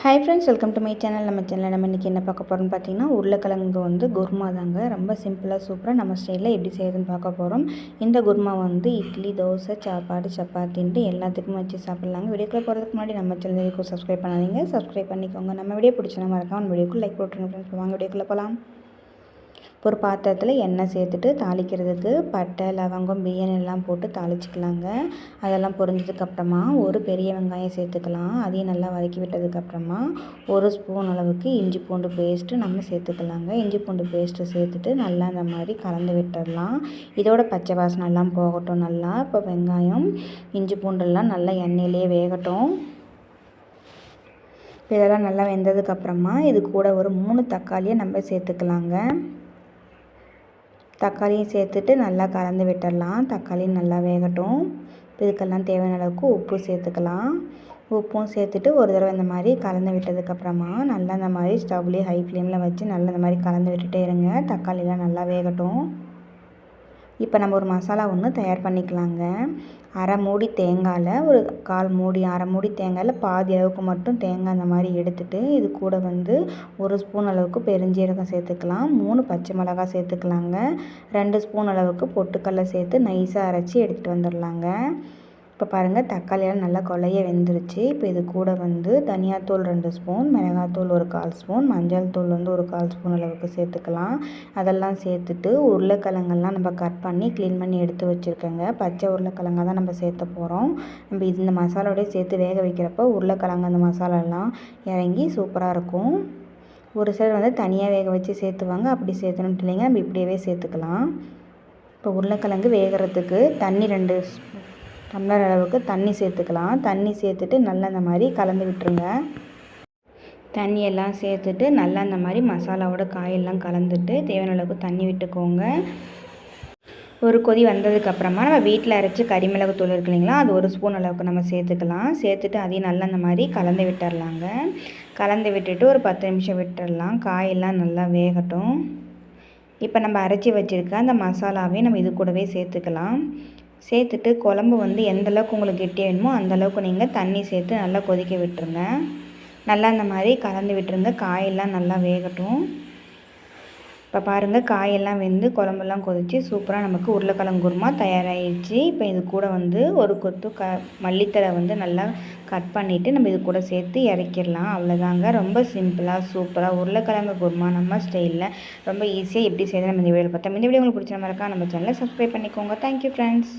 Hi friends welcome to my channel நம்ம சேனலில் நம்ம இன்றைக்கி என்ன பார்க்க போகிறோம்னு பார்த்தீங்கன்னா உருளைக்கிழங்கு வந்து குருமா தாங்க. ரொம்ப சிம்பிளாக சூப்பராக நம்ம ஸ்டைலில் எப்படி செய்யுதுன்னு பார்க்க போகிறோம் இந்த குருமா வந்து இட்லி தோசை சாப்பாடு சப்பாத்தின்ட்டு எல்லாத்துக்குமே வச்சு சாப்பிட்லாங்க. வீடியோக்குள்ளே போகிறதுக்கு முன்னாடி நம்ம சேனலுக்கு சப்ஸ்கிரைப் பண்ணாதீங்க. சப்ஸ்கிரைப் பண்ணிக்கோங்க. நம்ம வீடியோ பிடிச்சா மறக்காம வீடியோக்கு லைக் போட்டுருங்க ஃப்ரெண்ட்ஸ் வாங்க வீடியோக்குள்ளே போகலாம் ஒரு பாத்திரத்தில் எண்ணெய் சேர்த்துட்டு தாளிக்கிறதுக்கு பட்டை லவங்கம் பிரியாணி எல்லாம் போட்டு தாளிச்சிக்கலாங்க. அதெல்லாம் பொரிஞ்சதுக்கப்புறமா ஒரு பெரிய வெங்காயம் சேர்த்துக்கலாம். அதையும் நல்லா வதக்கி விட்டதுக்கப்புறமா ஒரு ஸ்பூன் அளவுக்கு இஞ்சி பூண்டு பேஸ்ட்டு நம்ம சேர்த்துக்கலாங்க. இஞ்சி பூண்டு பேஸ்ட்டு சேர்த்துட்டு நல்லா அந்த மாதிரி கலந்து விட்டுடலாம் இதோட பச்சை வாசனை எல்லாம் போகட்டும் நல்லா. இப்போ வெங்காயம் இஞ்சி பூண்டெல்லாம் நல்லா எண்ணெயிலே வேகட்டும். இதெல்லாம் நல்லா வெந்ததுக்கப்புறமா இது கூட ஒரு மூணு தக்காளியை நம்ம சேர்த்துக்கலாங்க. தக்காளியும் சேர்த்துட்டு நல்லா கலந்து விட்டுடலாம். தக்காளி நல்லா வேகட்டும். இதுக்கெல்லாம் தேவையான அளவுக்கு உப்பு சேர்த்துக்கலாம். உப்பும் சேர்த்துட்டு ஒரு தடவை இந்த மாதிரி கலந்து விட்டதுக்கப்புறமா நல்லா இந்த மாதிரி ஸ்டவ்லேயே ஹை ஃப்ளேமில் வச்சு நல்லா இந்த மாதிரி கலந்து விட்டுட்டே இருங்க. தக்காளிலாம் நல்லா வேகட்டும். இப்போ நம்ம ஒரு மசாலா ஒன்று தயார் பண்ணிக்கலாங்க. அரை மூடி தேங்காயில் ஒரு கால் மூடி அரை மூடி தேங்காயில் பாதி அளவுக்கு மட்டும் தேங்காய் அந்த மாதிரி எடுத்துகிட்டு இது கூட வந்து ஒரு ஸ்பூன் அளவுக்கு பெருஞ்சீரகம் சேர்த்துக்கலாம். மூணு பச்சை மிளகாய் சேர்த்துக்கலாங்க. ரெண்டு ஸ்பூன் அளவுக்கு பொட்டுக்கடலை சேர்த்து நைஸாக அரைச்சி எடுத்துகிட்டு வந்துடலாங்க இப்போ பாருங்கள் தக்காளியெல்லாம் நல்லா கொலைய வெந்துருச்சு. இப்போ இது கூட வந்து தனியாத்தூள் ரெண்டு ஸ்பூன் மிளகாத்தூள் ஒரு கால் ஸ்பூன் மஞ்சள் தூள் வந்து ஒரு கால் ஸ்பூன் அளவுக்கு சேர்த்துக்கலாம். அதெல்லாம் சேர்த்துட்டு உருளைக்கிழங்கெல்லாம் நம்ம கட் பண்ணி க்ளீன் பண்ணி எடுத்து வச்சுருக்கோங்க. பச்சை உருளைக்கிழங்க தான் நம்ம சேர்த்த போகிறோம் நம்ம இந்த மசாலாவோடய சேர்த்து வேக வைக்கிறப்போ உருளைக்கிழங்கு அந்த மசாலாலாம் இறங்கி சூப்பராக இருக்கும். ஒரு சிலர் வந்து தனியாக வேக வச்சு சேர்த்துவாங்க. அப்படி சேர்த்தணுன்ட்டு இல்லைங்க நம்ம இப்படியே சேர்த்துக்கலாம். இப்போ உருளைக்கிழங்கு வேகிறதுக்கு தண்ணி ரெண்டு டம்ளர் அளவுக்கு தண்ணி சேர்த்துக்கலாம். தண்ணி சேர்த்துட்டு நல்லா இந்த மாதிரி கலந்து விட்டுருங்க. தண்ணியெல்லாம் சேர்த்துட்டு நல்லா இந்த மாதிரி மசாலாவோட காயெல்லாம் கலந்துட்டு தேவையான அளவுக்கு தண்ணி விட்டுக்கோங்க. ஒரு கொதி வந்ததுக்கப்புறமா நம்ம வீட்டில் அரைச்சி கறிமிளகு தூள் இருக்கு இல்லைங்களா அது ஒரு ஸ்பூன் அளவுக்கு நம்ம சேர்த்துக்கலாம். சேர்த்துட்டு அதையும் நல்லா இந்த மாதிரி கலந்து விட்டுடலாங்க கலந்து விட்டுட்டு ஒரு பத்து நிமிஷம் விட்டுடலாம் காயெல்லாம் நல்லா வேகட்டும். இப்போ நம்ம அரைச்சி வச்சுருக்க அந்த மசாலாவையும் நம்ம இது கூடவே சேர்த்துக்கலாம். சேர்த்துட்டு குழம்பு வந்து எந்தளவுக்கு உங்களுக்கு கெட்டியாக வேணுமோ அந்தளவுக்கு நீங்கள் தண்ணி சேர்த்து நல்லா கொதிக்க விட்டுருங்க. நல்லா இந்த மாதிரி கலந்து விட்டுருங்க. காயெல்லாம் நல்லா வேகட்டும். இப்போ பாருங்கள் காயெல்லாம் வெந்து குழம்பெல்லாம் கொதித்து சூப்பராக நமக்கு உருளைக்கிழங்கு குருமா தயாராகிடுச்சு இப்போ இது கூட வந்து ஒரு கொத்து க மல்லித்தலை வந்து நல்லா கட் பண்ணிவிட்டு நம்ம இது கூட சேர்த்து இறக்கிடலாம். அவ்வளோதாங்க ரொம்ப சிம்பிளாக சூப்பராக உருளைக்கிழங்கு குருமா நம்ம ஸ்டைலில். ரொம்ப ஈஸியாக எப்படி செய்யணும் நம்ம இந்த வீடியோ பார்த்தோம் இந்த வீடியோ உங்களுக்கு பிடிச்ச மாதிரி இருக்கா நம்ம சேனலை சப்ஸ்கிரைப் பண்ணிக்கோங்க. Thank you friends